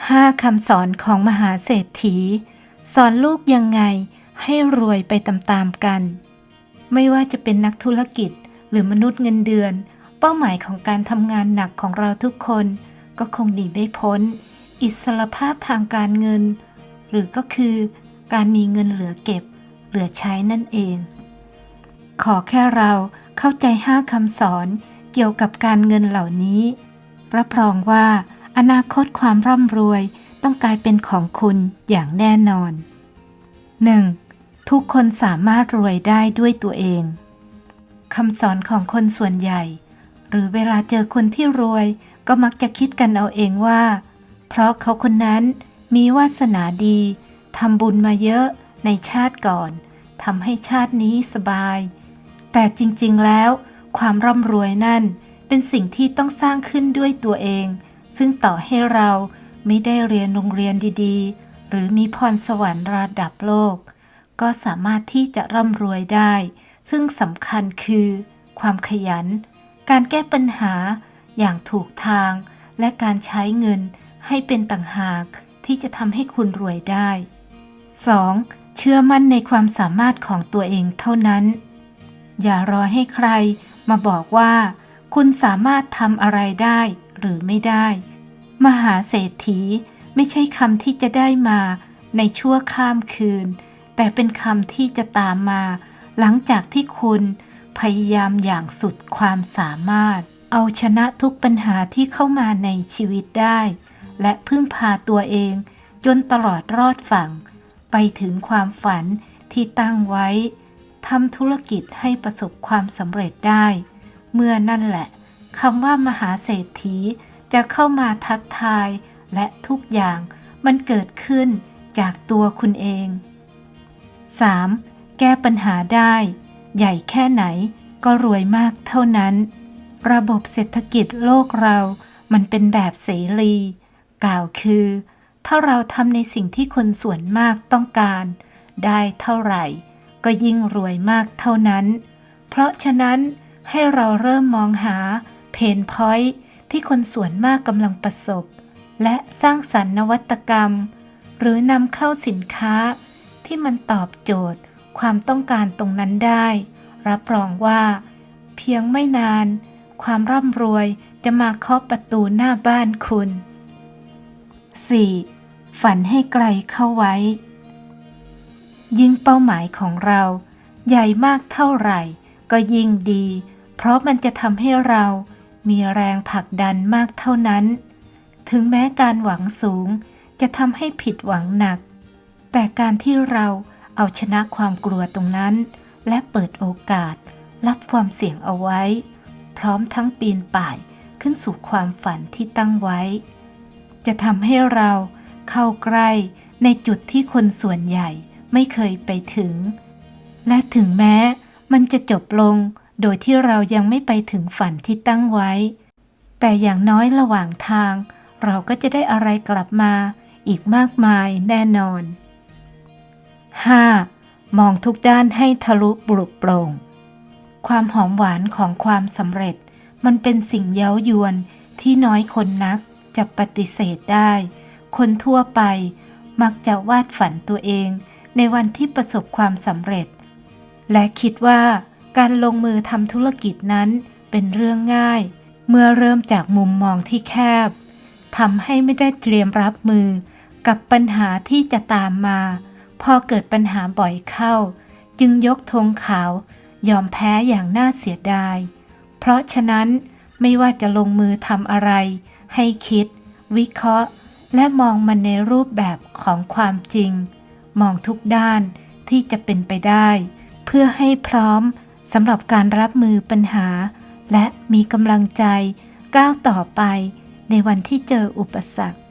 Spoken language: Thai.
5คำสอนของมหาเศรษฐี สอนลูกยังไงให้รวยไปตามๆกัน ไม่ว่าจะเป็นนักธุรกิจหรือมนุษย์เงินเดือน เป้าหมายของการทำงานหนักของเราทุกคน ก็คงหนีไม่พ้น อิสรภาพทางการเงิน หรือก็คือ การมีเงินเหลือเก็บ เหลือใช้นั่นเอง ขอแค่เราเข้าใจห้าคำสอนเกี่ยวกับการเงินเหล่านี้ รับรองว่า อนาคตความร่ำรวยต้องกลายเป็นของคุณอย่างแน่นอน 1. ทุกคนสามารถรวยได้ด้วยตัวเองคำสอนของคนส่วนใหญ่ หรือเวลาเจอคนที่รวยก็มักจะคิดกันเอาเองว่า เพราะเขาคนนั้นมีวาสนาดีทำบุญมาเยอะในชาติก่อนทำให้ชาตินี้สบาย แต่จริงๆแล้ว ความร่ำรวยนั่นเป็นสิ่งที่ต้องสร้างขึ้นด้วยตัวเอง ซึ่งต่อให้เราไม่ได้เรียนโรงเรียนดีๆ หรือมีพรสวรรค์ระดับโลก ก็สามารถที่จะร่ำรวยได้ ซึ่งสำคัญคือ ความขยัน การแก้ปัญหาอย่างถูกทาง และการใช้เงินให้เป็นต่างหากที่จะทำให้คุณรวยได้ 2. เชื่อมั่นในความสามารถของตัวเองเท่านั้น อย่ารอให้ใครมาบอกว่า คุณสามารถทำอะไรได้ หรือไม่ได้ มหาเศรษฐีไม่ใช่คำที่จะได้มาในชั่วข้ามคืน แต่เป็นคำที่จะตามมา หลังจากที่คุณพยายามอย่างสุดความสามารถ เอาชนะทุกปัญหาที่เข้ามาในชีวิตได้ และพึ่งพาตัวเอง จนตลอดรอดฝั่ง ไปถึงความฝันที่ตั้งไว้ทำธุรกิจให้ประสบความสำเร็จได้ เมื่อนั่นแหละ คำว่ามหาเศรษฐีจะเข้ามาทักทายและทุกอย่างมันเกิดขึ้นจากตัวคุณเอง 3. แก้ปัญหาได้ ใหญ่แค่ไหนก็รวยมากเท่านั้น ระบบเศรษฐกิจโลกเรามันเป็นแบบเสรี กล่าวคือ ถ้าเราทำในสิ่งที่คนส่วนมากต้องการ ได้เท่าไหร่ ก็ยิ่งรวยมากเท่านั้น เพราะฉะนั้นให้เราเริ่มมองหา เพนพอยท์ที่คนส่วนมากกำลังประสบ และสร้างสรรค์นวัตกรรม หรือนำเข้าสินค้า ที่มันตอบโจทย์ความต้องการตรงนั้นได้ รับรองว่า เพียงไม่นาน ความร่ำรวยจะมาเคาะประตูหน้าบ้านคุณ 4. ฝันให้ไกลเข้าไว้ ยิ่งเป้าหมายของเรา ใหญ่มากเท่าไหร่ ก็ยิ่งดี เพราะมันจะทำให้เรา มีแรงผลักดันมากเท่านั้น ถึงแม้การหวังสูงจะทำให้ผิดหวังหนัก แต่การที่เราเอาชนะความกลัวตรงนั้น และเปิดโอกาส รับความเสี่ยงเอาไว้ พร้อมทั้งปีนป่ายขึ้นสู่ความฝันที่ตั้งไว้ จะทำให้เราเข้าใกล้ในจุดที่คนส่วนใหญ่ไม่เคยไปถึง และถึงแม้มันจะจบลง โดยที่เรายังไม่ไปถึงฝันที่ตั้งไว้ แต่อย่างน้อยระหว่างทาง เราก็จะได้อะไรกลับมาอีกมากมายแน่นอน 5. มองทุกด้านให้ทะลุปลุกโปร่ง ความหอมหวานของความสำเร็จ มันเป็นสิ่งเย้ายวนที่น้อยคนนักจะปฏิเสธได้ คนทั่วไปมักจะวาดฝันตัวเอง ในวันที่ประสบความสำเร็จ และคิดว่า การลงมือทำธุรกิจนั้นเป็นเรื่องง่าย เมื่อเริ่มจากมุมมองที่แคบทำให้ไม่ได้เตรียมรับมือ กับปัญหาที่จะตามมา พอเกิดปัญหาบ่อยเข้า จึงยกธงขาวยอมแพ้อย่างน่าเสียดาย เพราะฉะนั้นไม่ว่าจะลงมือทำอะไร ให้คิด วิเคราะห์ และมองมันในรูปแบบของความจริง มองทุกด้านที่จะเป็นไปได้ เพื่อให้พร้อม สำหรับการรับมือปัญหา และมีกำลังใจก้าวต่อไปในวันที่เจออุปสรรค